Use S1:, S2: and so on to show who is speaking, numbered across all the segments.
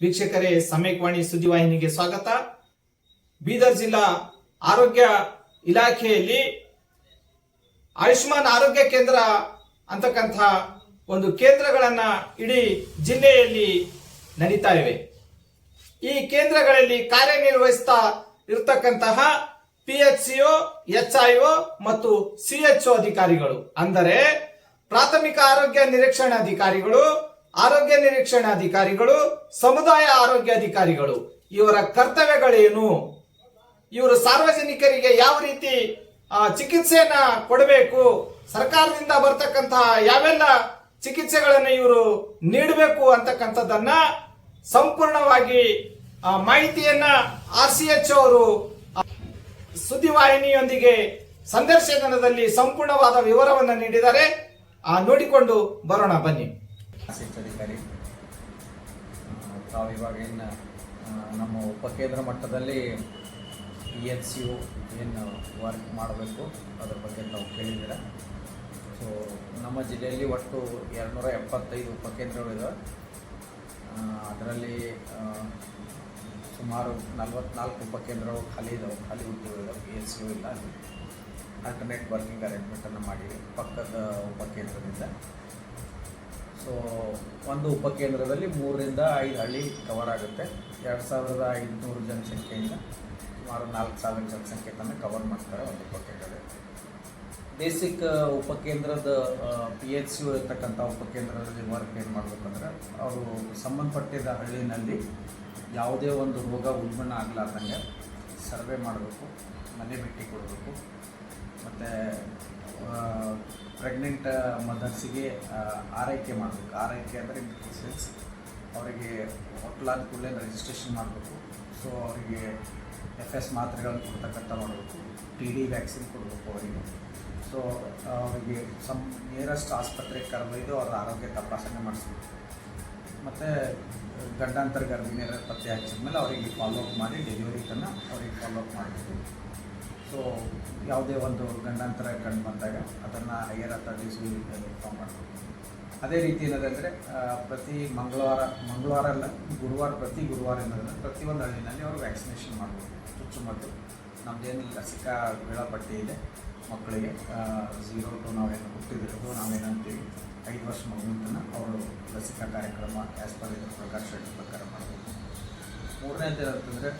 S1: ವೀಕ್ಷಕರೇ, ಸಮಯವಾಣಿ ಸುದ್ದಿವಾಹಿನಿಗೆ ಸ್ವಾಗತ. ಬೀದರ್ ಜಿಲ್ಲಾ ಆರೋಗ್ಯ ಇಲಾಖೆಯಲ್ಲಿ ಆಯುಷ್ಮಾನ್ ಆರೋಗ್ಯ ಕೇಂದ್ರ ಅಂತಕ್ಕಂಥ ಒಂದು ಕೇಂದ್ರಗಳನ್ನ ಇಡೀ ಜಿಲ್ಲೆಯಲ್ಲಿ ನಡೀತಾ ಇವೆ. ಈ ಕೇಂದ್ರಗಳಲ್ಲಿ ಕಾರ್ಯನಿರ್ವಹಿಸ್ತಾ ಇರತಕ್ಕಂತಹ P H C O H I O ಮತ್ತು ಸಿ ಎಚ್ ಅಧಿಕಾರಿಗಳು. ಅಂದರೆ ಪ್ರಾಥಮಿಕ ಆರೋಗ್ಯ ನಿರೀಕ್ಷಣಾಧಿಕಾರಿಗಳು ಆರೋಗ್ಯ ನಿರೀಕ್ಷಣಾಧಿಕಾರಿಗಳು, ಸಮುದಾಯ ಆರೋಗ್ಯ ಅಧಿಕಾರಿಗಳು, ಇವರ ಕರ್ತವ್ಯಗಳೇನು? ಇವರು ಸಾರ್ವಜನಿಕರಿಗೆ ಯಾವ ರೀತಿ ಚಿಕಿತ್ಸೆಯನ್ನ ಕೊಡಬೇಕು? ಸರ್ಕಾರದಿಂದ ಬರ್ತಕ್ಕಂತಹ ಯಾವೆಲ್ಲ ಚಿಕಿತ್ಸೆಗಳನ್ನು ಇವರು ನೀಡಬೇಕು ಅಂತಕ್ಕಂಥದ್ದನ್ನ ಸಂಪೂರ್ಣವಾಗಿ ಮಾಹಿತಿಯನ್ನ ಆರ್ ಸಿ ಎಚ್ ಅವರು ಸುದ್ದಿವಾಹಿನಿಯೊಂದಿಗೆ ಸಂದರ್ಶನದಲ್ಲಿ ಸಂಪೂರ್ಣವಾದ ವಿವರವನ್ನು ನೀಡಿದ್ದಾರೆ. ನೋಡಿಕೊಂಡು ಬರೋಣ ಬನ್ನಿ.
S2: ಆಸಕ್ತ ಅಧಿಕಾರಿ ತಾವು ಇವಾಗ ಏನು ನಮ್ಮ ಉಪಕೇಂದ್ರ ಮಟ್ಟದಲ್ಲಿ ಪಿ ಎಚ್ ಸಿ ಯು ಏನು ವರ್ಕ್ ಮಾಡಬೇಕು, ಅದ್ರ ಬಗ್ಗೆ ನಾವು ಕೇಳಿದ್ದೀರ. ಸೊ ನಮ್ಮ ಜಿಲ್ಲೆಯಲ್ಲಿ ಒಟ್ಟು ಎರಡುನೂರ ಎಪ್ಪತ್ತೈದು ಉಪಕೇಂದ್ರಗಳಿವೆ ಅದರಲ್ಲಿ ಸುಮಾರು ನಲ್ವತ್ನಾಲ್ಕು ಉಪಕೇಂದ್ರಗಳು ಖಾಲಿ ಇದಾವೆ. ಖಾಲಿ ಹುದ್ದೆಗಳಿದಾವೆ ಪಿ ಎಚ್ ಸಿ ಯು ಇಲ್ಲ ಅಲ್ಲಿ. ಆಲ್ಟರ್ನೇಟ್ ವರ್ಕಿಂಗ್ ಅರೇಂಜ್ಮೆಂಟನ್ನು ಮಾಡಿ ಪಕ್ಕದ ಉಪಕೇಂದ್ರದಿಂದ. ಸೊ, ಒಂದು ಉಪಕೇಂದ್ರದಲ್ಲಿ ಮೂರರಿಂದ ಐದು ಹಳ್ಳಿ ಕವರ್ ಆಗುತ್ತೆ. ಎರಡು ಸಾವಿರದ ಐದುನೂರು ಜನಸಂಖ್ಯೆಯಿಂದ ಸುಮಾರು ನಾಲ್ಕು ಸಾವಿರ ಜನಸಂಖ್ಯೆ ತನಕ ಕವರ್ ಮಾಡ್ತಾರೆ ಒಂದು ಉಪಕೇಂದ್ರದಲ್ಲಿ. ಬೇಸಿಕ್ ಉಪಕೇಂದ್ರದ ಪಿ ಎಚ್ ಸಿ ಇರತಕ್ಕಂಥ ಉಪಕೇಂದ್ರದಲ್ಲಿ ವರ್ಕ್ ಏನು ಮಾಡಬೇಕಂದ್ರೆ, ಅವರು ಸಂಬಂಧಪಟ್ಟಿದ್ದ ಹಳ್ಳಿನಲ್ಲಿ ಯಾವುದೇ ಒಂದು ರೋಗ ಉಲ್ಬಣ ಆಗಲಾರ್ದಂಗೆ ಸರ್ವೆ ಮಾಡಬೇಕು, ಮನೆ ಬಿಟ್ಟು ಕೊಡಬೇಕು. ಮತ್ತು ಪ್ರೆಗ್ನೆಂಟ್ ಮದರ್ಸಿಗೆ ಆರೈಕೆ ಮಾಡಬೇಕು. ಆರೈಕೆ ಅಂದರೆ ಸೆನ್ಸ್ ಅವರಿಗೆ ಹೊಟ್ಟಲಾದ ಕೂಡಲೇ ರಿಜಿಸ್ಟ್ರೇಷನ್ ಮಾಡಬೇಕು. ಸೊ ಅವರಿಗೆ ಎಫ್ ಎಸ್ ಮಾತ್ರೆಗಳನ್ನು ಕೊಡ್ತಕ್ಕಂಥ ಮಾಡಬೇಕು. ಟಿ ಡಿ ವ್ಯಾಕ್ಸಿನ್ ಕೊಡಬೇಕು ಅವರಿಗೆ. ಸೊ ಅವರಿಗೆ ಸಮ್ ನಿಯರೆಸ್ಟ್ ಆಸ್ಪತ್ರೆಗೆ ಕರೆದೊಯ್ದು ಅವರ ಆರೋಗ್ಯ ತಪಾಸಣೆ ಮಾಡಿಸ್ಬೇಕು. ಮತ್ತು, ಗಂಡಾಂತರ ಗರ್ಭಿಣಿಯರ ಪತ್ತೆ ಹಚ್ಚಿದ್ಮೇಲೆ ಅವರಿಗೆ ಫಾಲೋ ಅಪ್ ಮಾಡಿ ಡೆಲಿವರಿ ತನಕ ಅವರಿಗೆ ಫಾಲೋ ಅಪ್ ಮಾಡಬೇಕು. ಸೊ ಯಾವುದೇ ಒಂದು ಗಂಡಾಂತರ ಕಂಡು ಬಂದಾಗ ಅದನ್ನು ಹೈಯರ್ ಅಥಾರಿಟೀಸ್ಗೆ ಇನ್ಫಾರ್ಮ್ ಮಾಡ್ತೀವಿ ಅದೇ ರೀತಿ ಏನದಂದರೆ ಪ್ರತಿ ಮಂಗಳವಾರ ಮಂಗಳವಾರ ಅಲ್ಲ, ಗುರುವಾರ, ಪ್ರತಿ ಗುರುವಾರ ಏನಂದರೆ ಪ್ರತಿಯೊಂದು ಹಳ್ಳಿನಲ್ಲಿ ಅವರು ವ್ಯಾಕ್ಸಿನೇಷನ್ ಮಾಡ್ಬೋದು. ಚುಚ್ಚುಮದ್ದು ನಮ್ಮದೇನು ಲಸಿಕಾ ವೇಳಾಪಟ್ಟಿ ಇದೆ ಮಕ್ಕಳಿಗೆ. ಝೀರೋ ಟು ನಾವೇನು ಹುಟ್ಟಿದಿರೋದು ನಾವೇನಂತೀವಿ ಐದು ವರ್ಷ ಮಗುವಿನ ಅವರು ಲಸಿಕಾ ಕಾರ್ಯಕ್ರಮ ಆ್ಯಸ್ ಪರ್ ಇದ್ರ ಪ್ರಕಾರ ಶೆಡ್ಯೂಲ್ ಪ್ರಕಾರ ಮಾಡಬೇಕು ಮೂರನೇದು ಏನಂತಂದರೆ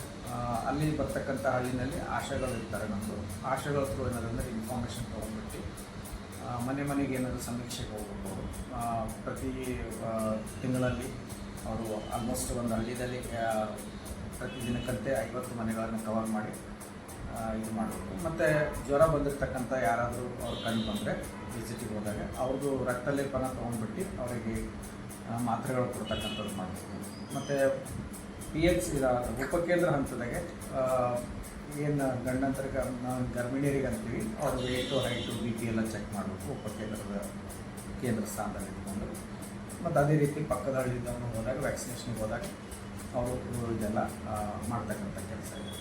S2: ಅಲ್ಲಿ ಬರ್ತಕ್ಕಂಥ ಹಳ್ಳಿನಲ್ಲಿ ಆಶೆಗಳು ಇರ್ತಾರೆ ನಮ್ಮದು ಆಶೆಗಳ ಥ್ರೂ ಏನಾದಂದರೆ ಇನ್ಫಾರ್ಮೇಷನ್ ತೊಗೊಂಡ್ಬಿಟ್ಟು ಮನೆ ಮನೆಗೆ ಏನಾದರೂ ಸಮೀಕ್ಷೆಗೆ ಹೋಗ್ಬೇಕು ಆ, ಪ್ರತಿ ತಿಂಗಳಲ್ಲಿ ಅವರು ಆಲ್ಮೋಸ್ಟ್ ಒಂದು ಹಳ್ಳಿಯಲ್ಲಿ ಆ, ಪ್ರತಿ ದಿನಕ್ಕಂತೆ ಐವತ್ತು ಮನೆಗಳನ್ನು ಕವರ್ ಮಾಡಿ ಇದು ಮಾಡಬೇಕು. ಮತ್ತು ಜ್ವರ ಬಂದಿರತಕ್ಕಂಥ ಯಾರಾದರೂ ಅವ್ರು ಕಂಡು ಬಂದರೆ ವಿಸಿಟಿಗೆ ಹೋದಾಗ ಅವ್ರದ್ದು ರಕ್ತ ಲೇಪನ ತೊಗೊಂಡ್ಬಿಟ್ಟು ಅವರಿಗೆ ಮಾತ್ರೆಗಳು ಕೊಡ್ತಕ್ಕಂಥದ್ದು ಮಾಡಬೇಕು. ಮತ್ತು ಪಿ ಎಚ್ ಉಪಕೇಂದ್ರ ಹಂತದಾಗೆ ಏನು ಗಂಡಂತರ ನಾವು ಗರ್ಭಿಣಿಯರಿಗೆ ಅಂತೀವಿ, ಅವ್ರ ವೇಟು ಹೈಟು ಬಿ ಪಿ ಎಲ್ಲ ಚೆಕ್ ಮಾಡಬೇಕು, ಉಪಕೇಂದ್ರದ ಕೇಂದ್ರ ಸ್ಥಾನದಲ್ಲಿ ಇಟ್ಕೊಂಡು. ಮತ್ತು ಅದೇ ರೀತಿ ಪಕ್ಕದ ಹಳ್ಳಿದವನು ಹೋದಾಗ ವ್ಯಾಕ್ಸಿನೇಷನ್ಗೆ ಹೋದಾಗ, ಅವರು ಇದೆಲ್ಲ ಮಾಡ್ತಕ್ಕಂಥ ಕೆಲಸ ಇದೆ.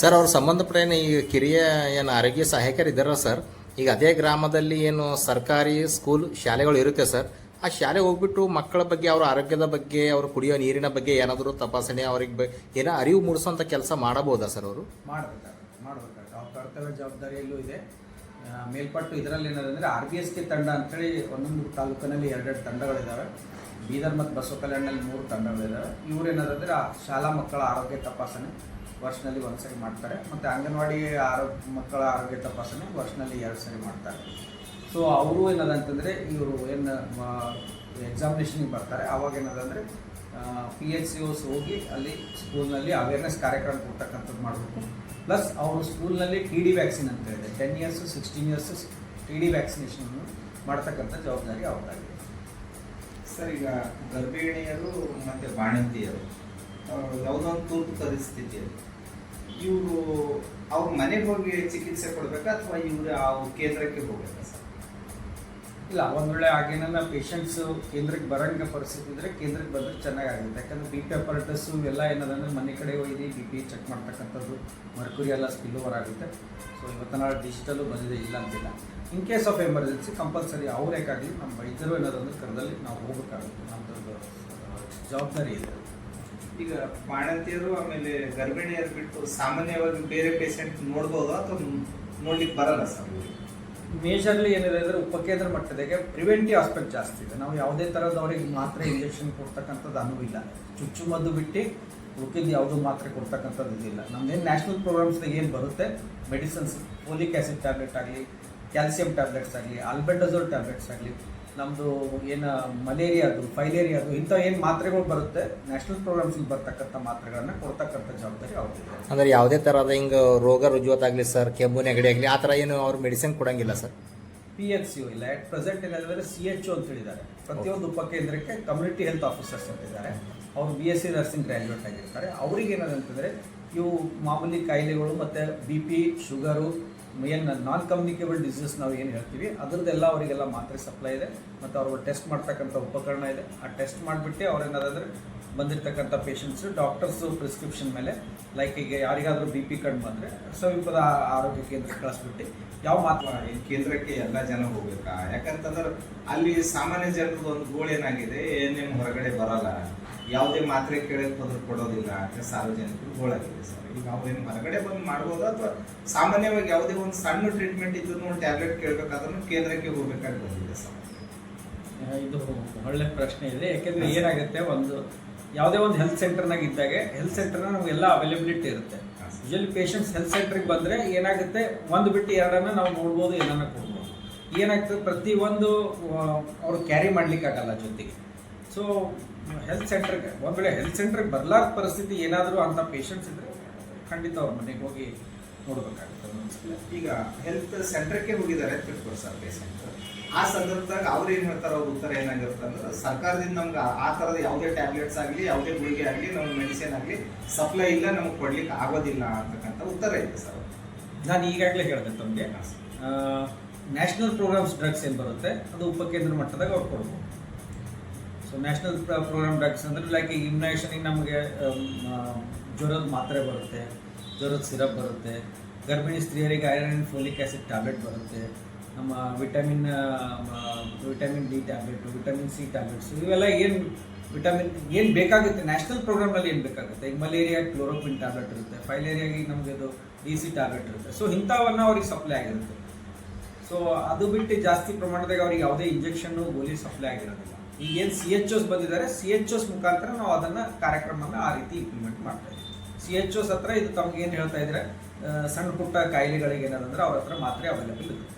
S3: ಸರ್, ಅವ್ರ ಸಂಬಂಧಪಟ್ಟ ಏನು ಈಗ ಕಿರಿಯ ಏನು ಆರೋಗ್ಯ ಸಹಾಯಕರು ಇದ್ದಾರ ಸರ್? ಈಗ ಅದೇ ಗ್ರಾಮದಲ್ಲಿ ಏನು ಸರ್ಕಾರಿ ಸ್ಕೂಲ್ ಶಾಲೆಗಳು ಇರುತ್ತೆ ಸರ್. ಆ ಶಾಲೆಗೆ ಹೋಗ್ಬಿಟ್ಟು ಮಕ್ಕಳ ಬಗ್ಗೆ, ಅವರ ಆರೋಗ್ಯದ ಬಗ್ಗೆ, ಅವ್ರ ಕುಡಿಯೋ ನೀರಿನ ಬಗ್ಗೆ ಏನಾದರೂ ತಪಾಸಣೆ ಅವ್ರಿಗೆ ಏನೋ ಅರಿವು ಮೂಡಿಸುವಂಥ ಕೆಲಸ ಮಾಡಬಹುದಾ ಸರ್ ಅವರು?
S2: ಮಾಡಬೇಕಾಗುತ್ತೆ ಮಾಡಬೇಕಾಗುತ್ತೆ. ಅವ್ರ ಕರ್ತವ್ಯ ಜವಾಬ್ದಾರಿಯಲ್ಲೂ ಇದೆ. ಮೇಲ್ಪಟ್ಟು ಇದರಲ್ಲಿ ಏನದಂದರೆ ಆರ್ ಬಿ ಎಸ್ ಕೆ ತಂಡ ಅಂತೇಳಿ ಒಂದೊಂದು ತಾಲೂಕಿನಲ್ಲಿ ಎರಡೆರಡು ತಂಡಗಳಿದ್ದಾವೆ ಬೀದರ್ ಮತ್ತು ಬಸವ ಕಲ್ಯಾಣದಲ್ಲಿ ಮೂರು ತಂಡಗಳಿದ್ದಾವೆ ಆ ಶಾಲಾ ಮಕ್ಕಳ ಆರೋಗ್ಯ ತಪಾಸಣೆ ವರ್ಷದಲ್ಲಿ ಒಂದು ಸರಿ ಮಾಡ್ತಾರೆ. ಮತ್ತು ಅಂಗನವಾಡಿ ಆರೋಗ್ಯ ಮಕ್ಕಳ ಆರೋಗ್ಯ ತಪಾಸಣೆ ವರ್ಷದಲ್ಲಿ ಎರಡು ಸರಿ ಮಾಡ್ತಾರೆ. ಸೊ ಅವರು ಏನದಂತಂದರೆ, ಇವರು ಏನು ಎಕ್ಸಾಮಿನೇಷನ್ಗೆ ಬರ್ತಾರೆ. ಆವಾಗ ಏನದಂದರೆ ಪಿ ಎಚ್ ಸಿ ಓಸ್ ಹೋಗಿ ಅಲ್ಲಿ ಸ್ಕೂಲ್ನಲ್ಲಿ ಅವೇರ್ನೆಸ್ ಕಾರ್ಯಕ್ರಮ ಕೊಡ್ತಕ್ಕಂಥದ್ದು ಮಾಡಬೇಕು. ಪ್ಲಸ್ ಅವರು ಸ್ಕೂಲ್ನಲ್ಲಿ ಟಿ ಡಿ ವ್ಯಾಕ್ಸಿನ್ ಅಂತ ಇದೆ ten years sixteen years T D vaccination ಮಾಡ್ತಕ್ಕಂಥ ಜವಾಬ್ದಾರಿ ಅವ್ರದ್ದಾಗಿದೆ.
S4: ಸರ್, ಈಗ ಗರ್ಭಿಣಿಯರು ಮತ್ತು ಬಾಣಂತಿಯರು ಯಾವುದೊಂದು ತುರ್ತು ಪರಿಸ್ಥಿತಿಯಲ್ಲಿ ಇವರು ಅವ್ರ ಮನೆಗೆ ಹೋಗಿ ಚಿಕಿತ್ಸೆ ಕೊಡಬೇಕಾ ಅಥವಾ ಇವರು ಆ ಕೇಂದ್ರಕ್ಕೆ ಹೋಗಬೇಕಾ ಸರ್?
S2: ಇಲ್ಲ ಒಂದು ವೇಳೆ ಆಗೇನ ಪೇಷಂಟ್ಸು ಕೇಂದ್ರಕ್ಕೆ ಬರಂಗ ಪರಿಸ್ಥಿತಿ ಇದ್ದರೆ ಕೇಂದ್ರಕ್ಕೆ ಬಂದರೆ ಚೆನ್ನಾಗಾಗುತ್ತೆ. ಯಾಕಂದರೆ ಬಿ ಪಿ ಅಪರೇಟಸ್ಸು ಎಲ್ಲ ಏನದಂದ್ರೆ ಮನೆ ಕಡೆ ಒಯ್ದು ಬಿ ಪಿ ಚೆಕ್ ಮಾಡ್ತಕ್ಕಂಥದ್ದು ಮರ್ಕುರಿ ಎಲ್ಲ ಸ್ಪಿಲ್ ಓವರ್ ಆಗುತ್ತೆ. ಸೊ ಇವತ್ತು ನಾಳೆ ಡಿಜಿಟಲು ಬಂದಿದೆ, ಇಲ್ಲ ಅಂತಿಲ್ಲ. In case of emergency compulsory ಅವರೇಕಾಗಲಿ ನಮ್ಮ ವೈದ್ಯರು ಏನಾದ್ರು ಕರದಲ್ಲಿ ನಾವು ಹೋಗಬೇಕಾಗುತ್ತೆ. ನಮ್ಮದು ಜವಾಬ್ದಾರಿ ಇದೆ.
S4: ಈಗ ಬಾಣಂತಿಯರು ಆಮೇಲೆ ಗರ್ಭಿಣಿಯರು ಬಿಟ್ಟು ಸಾಮಾನ್ಯವಾಗಿ ಬೇರೆ ಪೇಷಂಟ್ ನೋಡ್ಬೋದು ಅಥವಾ ನೋಡ್ಲಿಕ್ಕೆ ಬರಲ್ಲ ಸರ್?
S2: ಮೇಜರ್ಲಿ ಏನಿದೆ ಅಂದರೆ ಉಪಕೇಂದ್ರ ಮಟ್ಟದಾಗೆ ಪ್ರಿವೆಂಟಿವ್ ಆಸ್ಪೆಕ್ಟ್ ಜಾಸ್ತಿ ಇದೆ. ನಾವು ಯಾವುದೇ ಥರದ ಅವ್ರಿಗೆ ಮಾತ್ರೆ ಇಂಜೆಕ್ಷನ್ ಕೊಡ್ತಕ್ಕಂಥದ್ದು ಅನುವು ಇಲ್ಲ ಚುಚ್ಚುಮದ್ದು ಬಿಟ್ಟು ಉಳಿದಿದ್ದು ಯಾವುದೂ ಮಾತ್ರೆ ಕೊಡ್ತಕ್ಕಂಥದ್ದು ಇದಿಲ್ಲ. ಏನು ನ್ಯಾಷನಲ್ ಪ್ರೋಗ್ರಾಮ್ಸ್ದಾಗ ಏನು ಬರುತ್ತೆ? ಮೆಡಿಸಿನ್ಸ್ ಫೋಲಿಕ್ ಆ್ಯಸಿಡ್ ಟ್ಯಾಬ್ಲೆಟ್ ಆಗಲಿ ಕ್ಯಾಲ್ಸಿಯಂ ಟ್ಯಾಬ್ಲೆಟ್ಸ್ ಆಗಲಿ ಆಲ್ಬೆಂಡಜೋಲ್ ಟ್ಯಾಬ್ಲೆಟ್ಸ್ ಆಗಲಿ ನಮ್ಮದು ಏನು ಮಲೇರಿಯಾದು ಫೈಲೇರಿಯಾದು ಇಂಥ ಏನು ಮಾತ್ರೆಗಳು ಬರುತ್ತೆ ನ್ಯಾಷನಲ್ ಪ್ರೋಗ್ರಾಮ್ಸ್ಗೆ ಬರ್ತಕ್ಕಂಥ ಮಾತ್ರೆಗಳನ್ನ ಕೊಡ್ತಕ್ಕಂಥ ಜವಾಬ್ದಾರಿ ಅವ್ರಿಗೆ
S3: ಅಂದ್ರೆ ಯಾವುದೇ ಥರದ ಹಿಂಗೆ ರೋಗ ರುಜುವತ್ತಾಗಲಿ ಸರ್ ಕೆಮ್ಮು ನೆಗಡಿ ಆಗಲಿ ಆ ಥರ ಏನು ಅವ್ರು ಮೆಡಿಸಿನ್ ಕೊಡಂಗಿಲ್ಲ ಸರ್?
S2: ಪಿ ಎಚ್ ಸಿ ಇಲ್ಲ. ಪ್ರೆಸೆಂಟ್ ಏನಾದರೆ ಸಿ ಎಚ್ ಅಂತ ಹೇಳಿದ್ದಾರೆ. ಪ್ರತಿಯೊಂದು ಉಪಕೇಂದ್ರಕ್ಕೆ ಕಮ್ಯುನಿಟಿ ಹೆಲ್ತ್ ಆಫೀಸರ್ಸ್ ಅಂತ ಇದ್ದಾರೆ. ಅವರು B S C nursing graduate ಆಗಿರ್ತಾರೆ. ಅವ್ರಿಗೆ ಏನಂತಂದರೆ ಇವು ಮಾಮೂಲಿ ಕಾಯಿಲೆಗಳು ಮತ್ತು ಬಿ ಪಿ ಶುಗರು ಏನು ನಾನ್ ಕಮ್ಯುನಿಕೇಬಲ್ ಡಿಸೀಸ್ ನಾವು ಏನು ಹೇಳ್ತೀವಿ, ಅದರದ್ದೆಲ್ಲ ಅವರಿಗೆಲ್ಲ ಮಾತ್ರೆ ಸಪ್ಲೈ ಇದೆ, ಮತ್ತು ಅವರು ಟೆಸ್ಟ್ ಮಾಡ್ತಕ್ಕಂಥ ಉಪಕರಣ ಇದೆ. ಆ ಟೆಸ್ಟ್ ಮಾಡಿಬಿಟ್ಟು ಅವ್ರೇನಾದ್ರೆ ಬಂದಿರತಕ್ಕಂಥ ಪೇಷಂಟ್ಸು ಡಾಕ್ಟರ್ಸು ಪ್ರಿಸ್ಕ್ರಿಪ್ಷನ್ ಮೇಲೆ ಲೈಕ್ ಈಗ ಯಾರಿಗಾದರೂ ಬಿ ಪಿ ಕಂಡು ಬಂದರೆ ಸಮೀಪದ ಆರೋಗ್ಯ ಕೇಂದ್ರಕ್ಕೆ ಕಳಿಸ್ಬಿಟ್ಟು, ಯಾವ ಮಾತ್ರ
S4: ಈ ಕೇಂದ್ರಕ್ಕೆ ಎಲ್ಲ ಜನ ಹೋಗ್ಬೇಕಾ? ಯಾಕಂತಂದ್ರೆ ಅಲ್ಲಿ ಸಾಮಾನ್ಯ ಜನರದ ಒಂದು ಗೋಳು ಏನಾಗಿದೆ, ಏನೇನು ಹೊರಗಡೆ ಬರಲ್ಲ. ಯಾವುದೇ ಮಾತ್ರೆ ಕೇಳಕ್ ತೊಂದರೆ ಕೊಡೋದಿಲ್ಲ ಅಂತ ಸಾರ್ವಜನಿಕರು ಗೋಳಾಗಿದೆ ಸರ್ ಈಗ ಅವ್ರೇನು ಹೊರಗಡೆ ಬಂದು ಮಾಡ್ಬೋದು ಅಥವಾ ಸಾಮಾನ್ಯವಾಗಿ ಯಾವುದೇ ಒಂದು ಸಣ್ಣ ಟ್ರೀಟ್ಮೆಂಟ್ ಇದ್ರು ಟ್ಯಾಬ್ಲೆಟ್ ಕೇಳಬೇಕಾದ್ರೂ ಕೇಂದ್ರಕ್ಕೆ ಹೋಗ್ಬೇಕಾಗಿ ಬಂದಿದೆ ಸರ್
S2: ಇದು ಒಳ್ಳೆ ಪ್ರಶ್ನೆ ಇದೆ. ಯಾಕೆಂದ್ರೆ ಏನಾಗುತ್ತೆ, ಒಂದು ಯಾವುದೇ ಒಂದು ಹೆಲ್ತ್ ಸೆಂಟರ್ನಾಗ ಇದ್ದಾಗ ಹೆಲ್ತ್ ಸೆಂಟರ್ನ ಎಲ್ಲ ಅವೈಲಬಿಲಿಟಿ ಇರುತ್ತೆ. ಯೂಶಲಿ ಪೇಷಂಟ್ಸ್ ಹೆಲ್ತ್ ಸೆಂಟ್ರಿಗೆ ಬಂದರೆ ಏನಾಗುತ್ತೆ, ಒಂದು ಬಿಟ್ಟು ಎರಡನ್ನ ನಾವು ನೋಡ್ಬೋದು ಏನನ್ನ ಕೊಡ್ಬೋದು. ಏನಾಗ್ತದೆ, ಪ್ರತಿಯೊಂದು ಒಂದು ಅವರು ಕ್ಯಾರಿ ಮಾಡಲಿಕ್ಕಾಗಲ್ಲ ಜೊತೆಗೆ. ಸೊ ಹೆಲ್ತ್ ಸೆಂಟ್ರಿಗೆ ಒಂದು ವೇಳೆ ಹೆಲ್ತ್ ಸೆಂಟ್ರಿಗೆ ಬರಲಾರ್ದ ಪರಿಸ್ಥಿತಿ ಏನಾದರೂ ಅಂಥ ಪೇಷಂಟ್ಸ್ ಇದ್ದರೆ ಖಂಡಿತ ಅವ್ರ ಮನೆಗೆ ಹೋಗಿ ನೋಡ್ಬೇಕಾಗುತ್ತೆ ಒಂದೊಂದ್ಸಲ.
S4: ಈಗ ಹೆಲ್ತ್ ಸೆಂಟ್ರಕ್ಕೆ ಹೋಗಿದ್ದಾರೆ ಅಂತ ಸರ್ ಪೇಷಂಟ್ ಆ ಸಂದರ್ಭದಾಗ ಅವ್ರು ಏನು ಹೇಳ್ತಾರೆ ಅವ್ರ ಉತ್ತರ ಏನಾಗಿರುತ್ತೆ ಅಂದ್ರೆ ಸರ್ಕಾರದಿಂದ ನಮ್ಗೆ ಆ- ಥರದ ಯಾವುದೇ ಟ್ಯಾಬ್ಲೆಟ್ಸ್ ಆಗಲಿ ಯಾವುದೇ ಗುಳಿಗೆ ಆಗಲಿ ನಮ್ಗೆ ಮೆಡಿಸಿನ್ ಆಗಲಿ ಸಪ್ಲೈ ಇಲ್ಲ ನಮಗೆ ಕೊಡ್ಲಿಕ್ಕೆ ಆಗೋದಿಲ್ಲ ಅಂತಕ್ಕಂಥ ಉತ್ತರ ಇದೆ ಸರ್
S2: ನಾನು ಈಗಾಗಲೇ ಹೇಳಿದೆ ತಮಗೆ ನ್ಯಾಷನಲ್ ಪ್ರೋಗ್ರಾಮ್ಸ್ ಡ್ರಗ್ಸ್ ಏನು ಬರುತ್ತೆ ಅದು ಉಪಕೇಂದ್ರ ಮಟ್ಟದಾಗ ಅವ್ರು ಕೊಡ್ಬೋದು. ಸೊ ನ್ಯಾಷನಲ್ ಪ್ರೋಗ್ರಾಮ್ ಡ್ರಗ್ಸ್ ಅಂದರೆ ಲೈಕ್ ಈಗ ಇಮ್ಯುನೈಷನಿಗೆ ನಮಗೆ ಜ್ವರದ ಮಾತ್ರೆ ಬರುತ್ತೆ, ಜ್ವರದ ಸಿರಪ್ ಬರುತ್ತೆ, ಗರ್ಭಿಣಿ ಸ್ತ್ರೀಯರಿಗೆ iron and folic acid tablet ಬರುತ್ತೆ, ನಮ್ಮ vitamin vitamin D tablet vitamin C tablets ಇವೆಲ್ಲ ಏನು ವಿಟಮಿನ್ ಏನು ಬೇಕಾಗುತ್ತೆ ನ್ಯಾಷನಲ್ ಪ್ರೋಗ್ರಾಮಲ್ಲಿ ಏನು ಬೇಕಾಗುತ್ತೆ? ಈಗ ಮಲೇರಿಯಾ ಕ್ಲೋರೋಕ್ವಿನ್ ಟ್ಯಾಬ್ಲೆಟ್ ಇರುತ್ತೆ ಫೈಲೇರಿಯಾಗಿ ನಮಗೆ ಅದು ಡಿ ಸಿ ಟ್ಯಾಬ್ಲೆಟ್ ಇರುತ್ತೆ. ಸೊ ಇಂಥವನ್ನು ಅವ್ರಿಗೆ ಸಪ್ಲೈ ಆಗಿರುತ್ತೆ. ಸೊ ಅದು ಬಿಟ್ಟು ಜಾಸ್ತಿ ಪ್ರಮಾಣದಾಗ ಅವ್ರಿಗೆ ಯಾವುದೇ ಇಂಜೆಕ್ಷನ್ನು ಗೋಲಿ ಸಪ್ಲೈ ಆಗಿರೋದಿಲ್ಲ. ಈಗ ಏನು ಸಿ ಎಚ್ ಓಸ್ ಬಂದಿದ್ದಾರೆ ಸಿ ಎಚ್ ಓಸ್ ಮುಖಾಂತರ ನಾವು ಅದನ್ನು ಕಾರ್ಯಕ್ರಮನ ಆ ರೀತಿ ಇಂಪ್ಲಿಮೆಂಟ್ ಮಾಡ್ತಾ ಇದ್ದೀವಿ. ಸಿ ಎಚ್ ಓಸ್ ಹತ್ರ ಇದು ತಮ್ಗೆ ಏನು ಹೇಳ್ತಾ ಇದ್ರೆ ಸಣ್ಣ ಪುಟ್ಟ ಕಾಯಿಲೆಗಳಿಗೆ ಏನಂದ್ರೆ ಅವ್ರ ಹತ್ರ ಮಾತ್ರೆ ಅವೈಲೇಬಲ್ ಇರುತ್ತೆ.